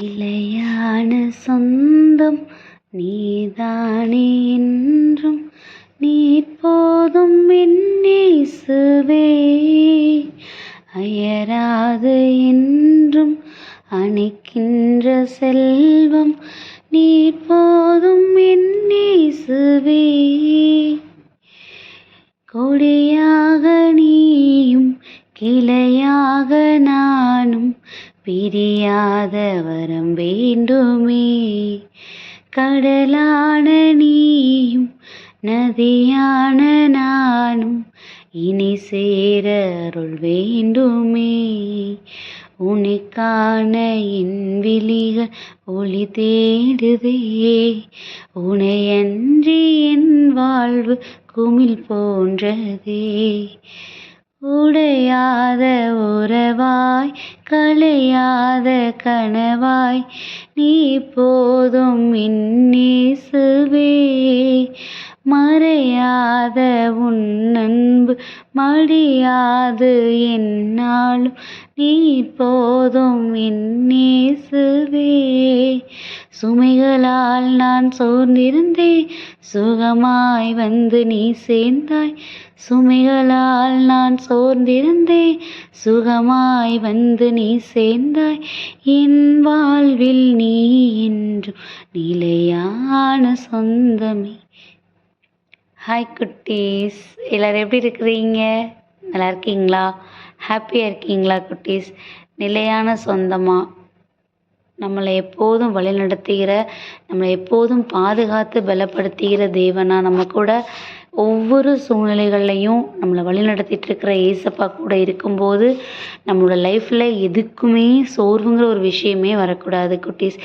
நிலையான சொந்தம் நீதானே என்றும் நீ போதும் என்னேசுவே அயராது என்றும் அணைக்கின்ற செல்வம் நீ போதும் என்னேசுவே கொடியாக நீயும் கிளையாக நானும் பிரியாத வரம் வேண்டுமே. கடலான நீயும் நதியான நானும் இனி சேர அருள் வேண்டுமே. உனக்கான என் விழிகள் ஒளி தேடுதே. உனையன்றி என் வாழ்வு குமிழ் போன்றதே. உடையாத உறவாய் களையாத கனவாய் நீ போதும் இன்னேசுவே மறையாத உன் அன்பு மடியாது என்னாலும். நீ போதும் நேசுவே. சுமைகளால் நான் சோர்ந்திருந்தேன் சுகமாய் வந்து நீ சேர்ந்தாய். சுமைகளால் நான் சோர்ந்திருந்தேன் சுகமாய் வந்து நீ சேர்ந்தாய். என் வாழ்வில் நீ என்றும் நிலையான சொந்தமே. ஹாய் குட்டீஸ். எல்லோரும் எப்படி இருக்கிறீங்க? நல்லா இருக்கீங்களா? ஹாப்பியாக இருக்கீங்களா குட்டீஸ்? நிலையான சொந்தமாக நம்மளை எப்போதும் வழிநடத்துகிற நம்மளை எப்போதும் பாதுகாத்து பலப்படுத்துகிற தேவனாக நம்ம கூட ஒவ்வொரு சூழ்நிலைகள்லையும் நம்மளை வழிநடத்திட்டு இருக்கிற ஏசப்பா கூட இருக்கும்போது நம்மளோட லைஃப்பில் எதுக்குமே சோர்வுங்கிற ஒரு விஷயமே வரக்கூடாது குட்டீஸ்.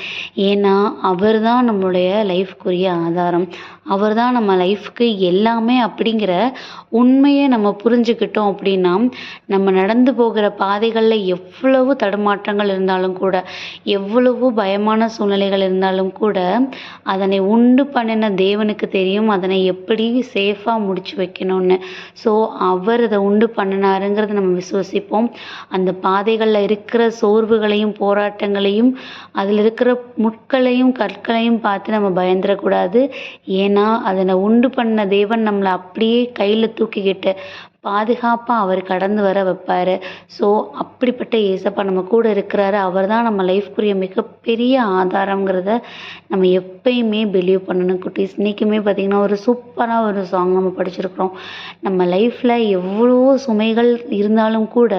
ஏன்னா அவர் தான் நம்மளுடைய லைஃப்க்குரிய ஆதாரம். அவர் தான் நம்ம லைஃப்க்கு எல்லாமே அப்படிங்கிற உண்மையை நம்ம புரிஞ்சுக்கிட்டோம் அப்படின்னா நம்ம நடந்து போகிற பாதைகளில் எவ்வளவு தடுமாற்றங்கள் இருந்தாலும் கூட எவ்வளவு பயமான சூழ்நிலைகள் இருந்தாலும் கூட அதனை உண்டு பண்ணின தேவனுக்கு தெரியும் அதனை எப்படி சேஃபாக முடிச்சு வைக்கணும்னு. ஸோ அவர் அதை உண்டு பண்ணினாருங்கிறத நம்ம விசுவசிப்போம். அந்த பாதைகளில் இருக்கிற சோர்வுகளையும் போராட்டங்களையும் அதில் இருக்கிற முட்களையும் கற்களையும் பார்த்து நம்ம பயந்துடக்கூடாது. ஏன்னா அதை அதனை உண்டு பண்ண தேவன் நம்மளை அப்படியே கையில் தூக்கிக்கிட்டு பாதுகாப்பாக அவர் கடந்து வர வைப்பார். ஸோ அப்படிப்பட்ட ஏசப்பா நம்ம கூட இருக்கிறாரு. அவர் தான் நம்ம லைஃப்க்குரிய மிகப்பெரிய ஆதாரங்கிறத நம்ம எப்பயுமே பிலீவ் பண்ணணும் குட்டீஸ். இன்றைக்குமே பார்த்திங்கன்னா ஒரு சூப்பராக ஒரு சாங் நம்ம படிச்சிருக்கிறோம். நம்ம லைஃப்பில் எவ்வளோ சுமைகள் இருந்தாலும் கூட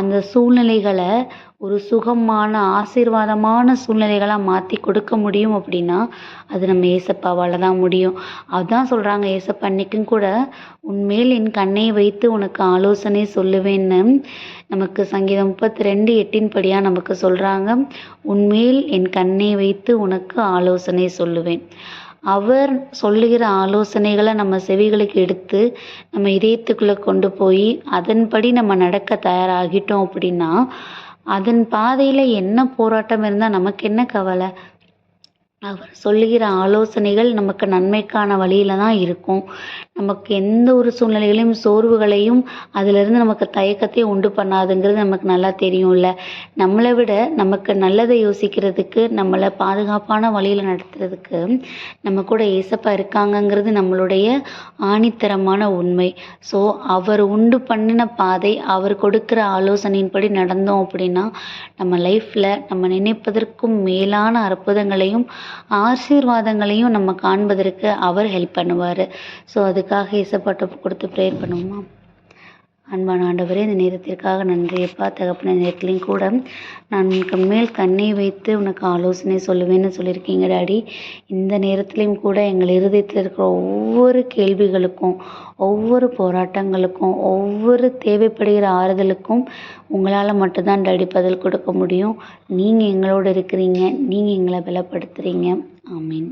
அந்த சூழ்நிலைகளை ஒரு சுகமான ஆசீர்வாதமான சூழ்நிலைகளாக மாற்றி கொடுக்க முடியும் அப்படின்னா அது நம்ம ஏசப்பாவால் தான் முடியும். அதான் சொல்கிறாங்க ஏசப்பா அன்னைக்கும் கூட உன்மேல் என் கண்ணை வைத்து உனக்கு ஆலோசனை சொல்லுவேன்னு நமக்கு சங்கீதம் முப்பத்தி ரெண்டு எட்டின் படியாக நமக்கு சொல்கிறாங்க உன்மேல் என் கண்ணை வைத்து உனக்கு ஆலோசனை சொல்லுவேன். அவர் சொல்லுகிற ஆலோசனைகளை நம்ம செவிகளுக்கு எடுத்து நம்ம இதயத்துக்குள்ளே கொண்டு போய் அதன்படி நம்ம நடக்க தயாராகிட்டோம் அப்படின்னா அதன் பாதையில் என்ன போராட்டம் இருந்தால் நமக்கு என்ன கவலை? அவர் சொல்லுகிற ஆலோசனைகள் நமக்கு நன்மைக்கான வழியில தான் இருக்கும். நமக்கு எந்த ஒரு சூழ்நிலைகளையும் சோர்வுகளையும் அதிலிருந்து நமக்கு தயக்கத்தை உண்டு பண்ணாதுங்கிறது நமக்கு நல்லா தெரியும்ல. நம்மளை விட நமக்கு நல்லதை யோசிக்கிறதுக்கு நம்மளை பாதுகாப்பான வழியில் நடத்துறதுக்கு நம்ம கூட ஏசப்பா இருக்காங்கங்கிறது நம்மளுடைய ஆணித்தரமான உண்மை. ஸோ அவர் உண்டு பண்ணின பாதை அவர் கொடுக்குற ஆலோசனையின்படி நடந்தோம் அப்படின்னா நம்ம லைஃப்பில் நம்ம நினைப்பதற்கும் மேலான அற்புதங்களையும் ஆசீர்வாதங்களையும் நம்ம காண்பதற்கு அவர் ஹெல்ப் பண்ணுவார். ஸோ அதுக்காக இசப்பாட்டை கொடுத்து ப்ரேயர் பண்ணுவோமா? அன்பான ஆண்டவரே இந்த நேரத்திற்காக நன்றியப்பா. தகப்பன நேரத்துலையும் கூட நான் உனக்கு மேல் கண்ணை வைத்து உனக்கு ஆலோசனை சொல்லுவேன்னு சொல்லியிருக்கீங்க டாடி. இந்த நேரத்துலையும் கூட எங்கள் இருதயத்தில் இருக்கிற ஒவ்வொரு கேள்விகளுக்கும் ஒவ்வொரு போராட்டங்களுக்கும் ஒவ்வொரு தேவைப்படுகிற ஆறுதலுக்கும் உங்களால் மட்டும்தான் டாடி பதில் கொடுக்க முடியும். நீங்கள் எங்களோடு இருக்கிறீங்க நீங்கள் எங்களை பலப்படுத்துகிறீங்க ஆமீன்.